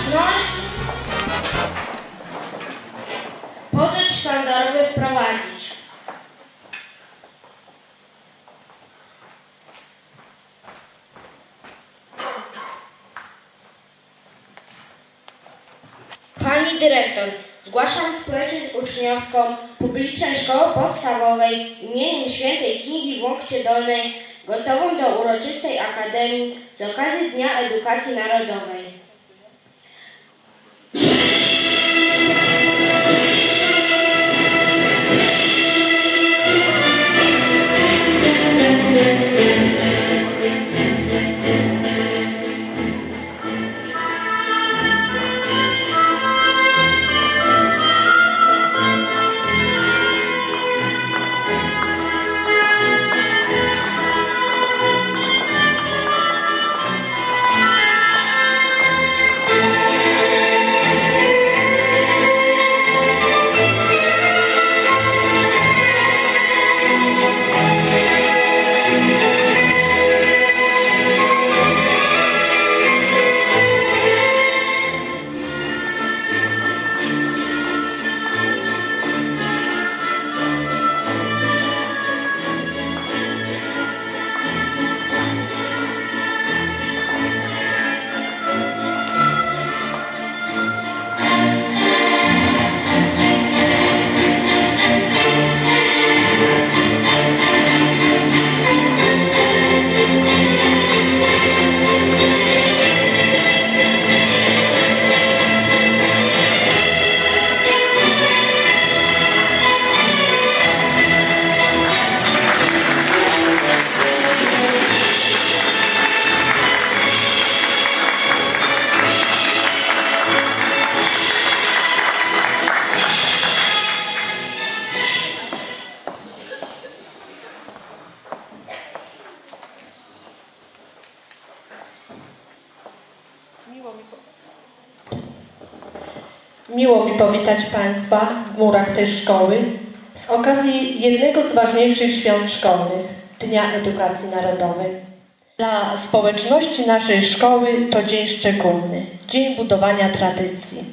Baczność. Poczet sztandarowy wprowadzić. Pani dyrektor, zgłaszam społeczność uczniowską publicznej szkoły podstawowej imieniem świętej Kingi w Łokcie Dolnej, gotową do uroczystej akademii z okazji Dnia Edukacji Narodowej. Miło mi powitać Państwa w murach tej szkoły z okazji jednego z ważniejszych świąt szkolnych Dnia Edukacji Narodowej. Dla społeczności naszej szkoły to dzień szczególny, dzień budowania tradycji.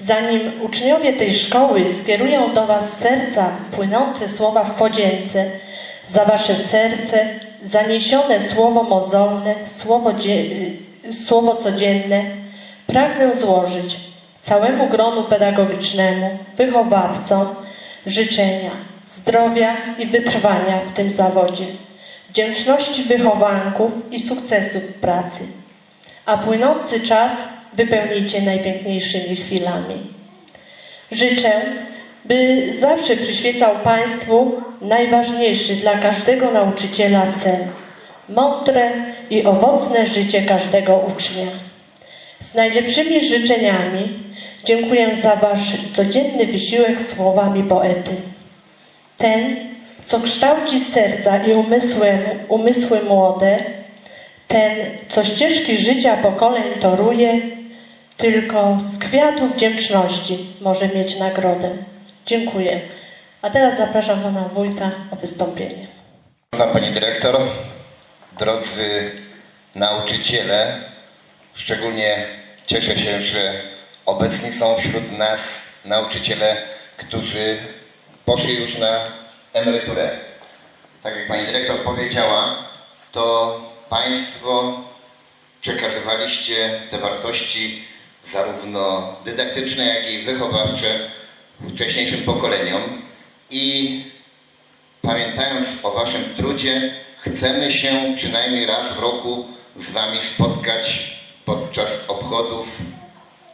Zanim uczniowie tej szkoły skierują do Was serca płynące słowa w podzięce za Wasze serce, zaniesione słowo mozolne, słowo, dzie- słowo codzienne, pragnę złożyć całemu gronu pedagogicznemu, wychowawcom życzenia zdrowia i wytrwania w tym zawodzie, wdzięczności wychowanków i sukcesów pracy, a płynący czas wypełnicie najpiękniejszymi chwilami. Życzę, by zawsze przyświecał Państwu najważniejszy dla każdego nauczyciela cel mądre i owocne życie każdego ucznia. Z najlepszymi życzeniami dziękuję za Wasz codzienny wysiłek słowami poety. Ten, co kształci serca i umysły, umysły młode, ten, co ścieżki życia pokoleń toruje, tylko z kwiatu wdzięczności może mieć nagrodę. Dziękuję. A teraz zapraszam Pana Wójta o wystąpienie. Szanowna Pani Dyrektor, drodzy nauczyciele, szczególnie cieszę się, że obecni są wśród nas nauczyciele, którzy poszli już na emeryturę. Tak jak Pani Dyrektor powiedziała, to Państwo przekazywaliście te wartości zarówno dydaktyczne, jak i wychowawcze wcześniejszym pokoleniom i pamiętając o Waszym trudzie, chcemy się przynajmniej raz w roku z Wami spotkać podczas obchodów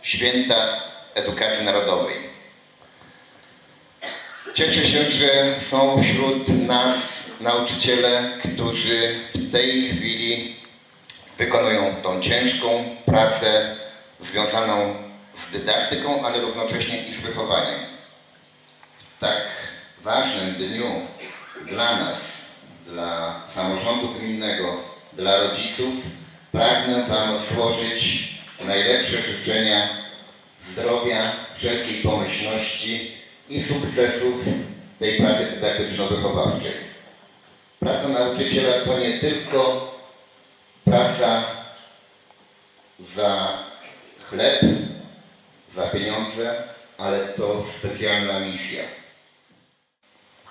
Święta Edukacji Narodowej. Cieszę się, że są wśród nas nauczyciele, którzy w tej chwili wykonują tą ciężką pracę związaną z dydaktyką, ale równocześnie i z wychowaniem. W tak ważnym dniu dla nas, dla samorządu gminnego, dla rodziców, pragnę Wam złożyć najlepsze życzenia zdrowia, wszelkiej pomyślności i sukcesów tej pracy dydaktyczno-wychowawczej. Praca nauczyciela to nie tylko praca za chleb za pieniądze, ale to specjalna misja.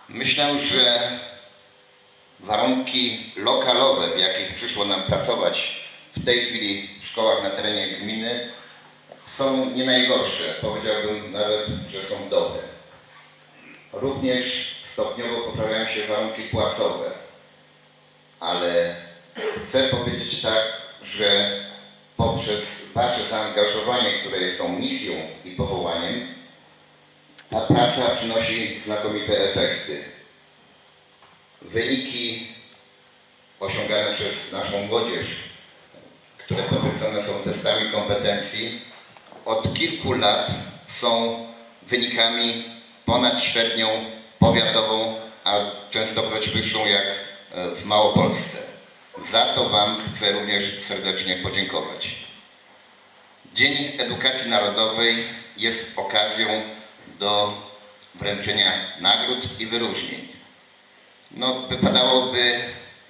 Myślę, że warunki lokalowe, w jakich przyszło nam pracować w tej chwili szkołach na terenie gminy, są nie najgorsze. Powiedziałbym nawet, że są dobre. Również stopniowo poprawiają się warunki płacowe. Ale chcę powiedzieć tak, że poprzez Wasze zaangażowanie, które jest tą misją i powołaniem, ta praca przynosi znakomite efekty. Wyniki osiągane przez naszą młodzież, które potwierdzone są testami kompetencji, od kilku lat są wynikami ponad średnią powiatową, a częstokroć wyższą jak e, w Małopolsce. Za to Wam chcę również serdecznie podziękować. Dzień Edukacji Narodowej jest okazją do wręczenia nagród i wyróżnień. No, wypadałoby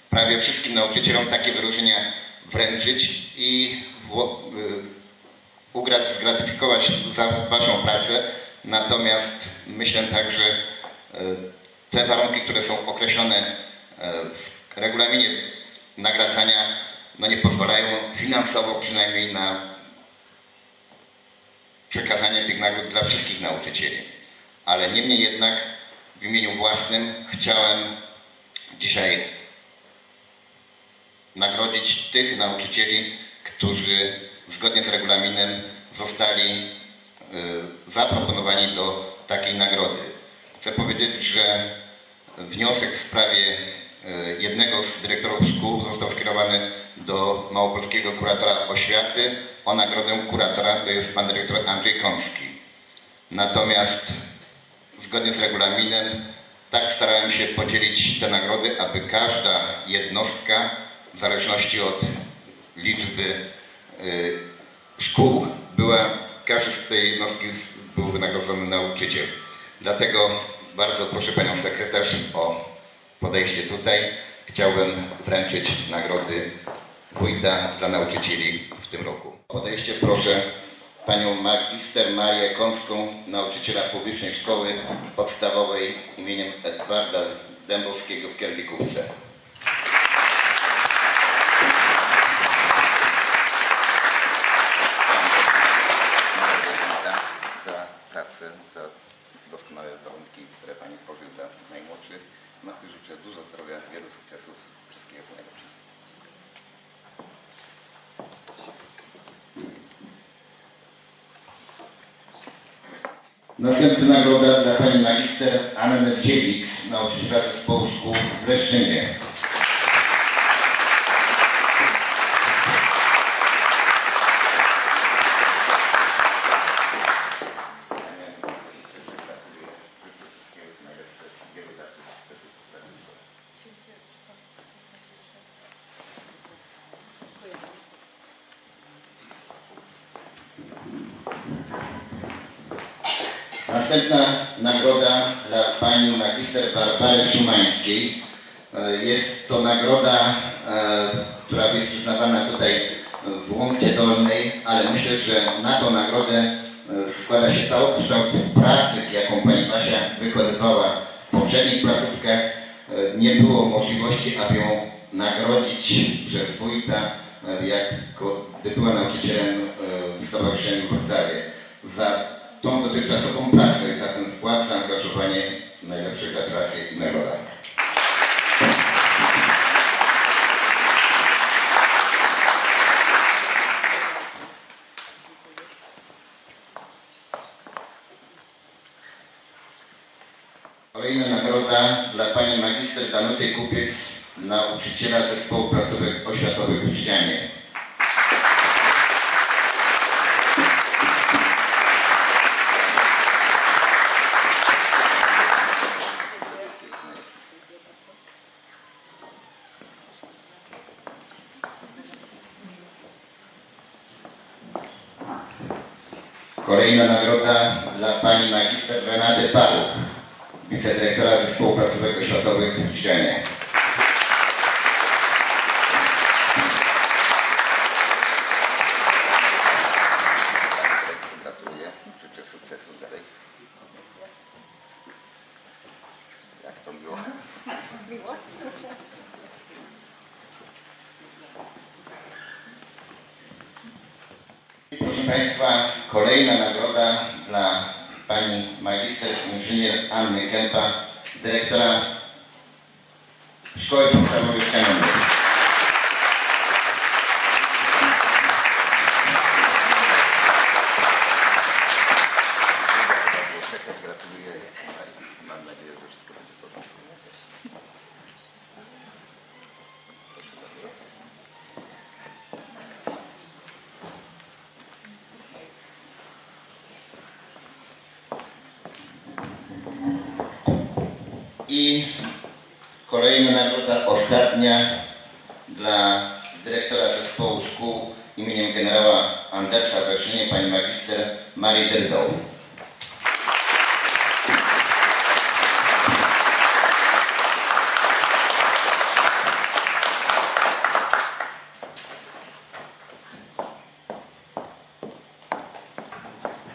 prawie wszystkim nauczycielom takie wyróżnienia wręczyć i y, ugrać, zgratyfikować za Waszą pracę. Natomiast myślę tak, że y, te warunki, które są określone y, w regulaminie nagradzania, no nie pozwalają finansowo przynajmniej na przekazanie tych nagród dla wszystkich nauczycieli. Ale niemniej jednak w imieniu własnym chciałem dzisiaj nagrodzić tych nauczycieli, którzy zgodnie z regulaminem zostali y, zaproponowani do takiej nagrody. Chcę powiedzieć, że wniosek w sprawie y, jednego z dyrektorów szkół został skierowany do Małopolskiego Kuratora Oświaty o nagrodę kuratora, to jest pan dyrektor Andrzej Kąski. Natomiast zgodnie z regulaminem tak starałem się podzielić te nagrody, aby każda jednostka w zależności od liczby y, szkół była, każdy z tej jednostki był wynagrodzony nauczyciel. Dlatego bardzo proszę Panią Sekretarz o podejście tutaj. Chciałbym wręczyć nagrody wójta dla nauczycieli w tym roku. Podejście proszę Panią magister Marię Kąską, nauczyciela publicznej szkoły podstawowej imieniem Edwarda Dębowskiego w Kierlikówce. za pracę, za doskonałe warunki, które Pani tworzył dla najmłodszych. No i życzę dużo zdrowia, wielu sukcesów, wszystkiego co najlepszego. Następna nagroda dla Pani Magister Anny Dzielic, nauczyciela zespołu szkół w Leszczynie. Następna nagroda dla pani magister Barbary Szumańskiej. E, Jest to nagroda, e, która jest przyznawana tutaj w Łącie Dolnej, ale myślę, że na tą nagrodę e, składa się całokształt pracy, jaką pani Basia wykonywała w poprzednich placówkach. Nie było możliwości, aby ją nagrodzić przez wójta, jako gdy była nauczycielem w Stowarzyszeniu w Wrocławiu. Za tą dotychczasową pracę i za ten wkład, zaangażowanie najlepsze gratulacje nagroda. Kolejna nagroda dla pani magister Danuty Kupiec, nauczyciela zespołu placówek oświatowych w Ścianie. Kolejna nagroda dla pani magister Renaty Paluch, wicedyrektora zespołu placówek oświatowych w Ścianie. Proszę Państwa, kolejna nagroda dla pani magister inżynier Anny Kępa, dyrektora Szkoły Podstawowej w Kamieniu. I kolejna nagroda, ostatnia dla dyrektora zespołu szkół imieniem generała Andersa w pani magister Marii Derdoł.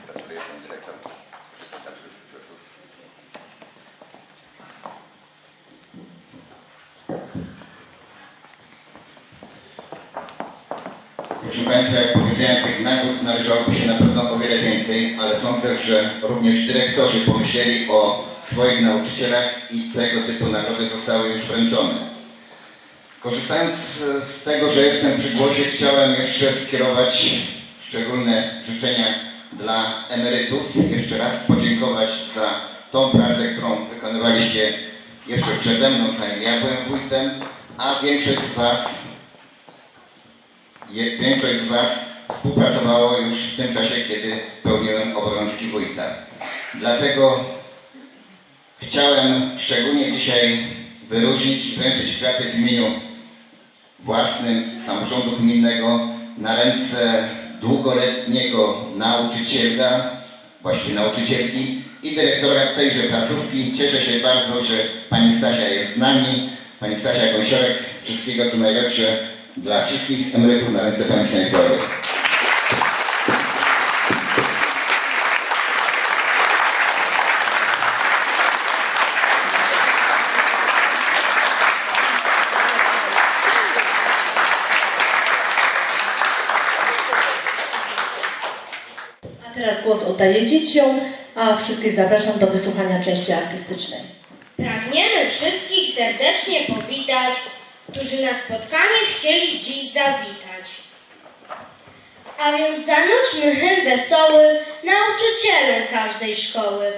Gratuluję pani dyrektor. Także sukcesów. Proszę Państwa, jak powiedziałem, tych nagród należałoby się na pewno o wiele więcej, ale sądzę, że również dyrektorzy pomyśleli o swoich nauczycielach i tego typu nagrody zostały już wręczone. Korzystając z tego, że jestem przy głosie, chciałem jeszcze skierować szczególne życzenia dla emerytów. Jeszcze raz podziękować za tą pracę, którą wykonywaliście jeszcze przede mną, zanim ja byłem wójtem, a większość z Was Większość z Was współpracowało już w tym czasie, kiedy pełniłem obowiązki wójta. Dlatego chciałem szczególnie dzisiaj wyróżnić i wręczyć kwiaty w imieniu własnym samorządu gminnego na ręce długoletniego nauczyciela, właściwie nauczycielki i dyrektora tejże placówki. Cieszę się bardzo, że Pani Stasia jest z nami. Pani Stasia Gąsiorek, wszystkiego co najlepsze dla wszystkich emerytów na ręce Pani Stanisławy. A dzieciom, a wszystkich zapraszam do wysłuchania części artystycznej. Pragniemy wszystkich serdecznie powitać, którzy na spotkanie chcieli dziś zawitać. A więc zanudźmy hymn wesoły nauczycielem każdej szkoły.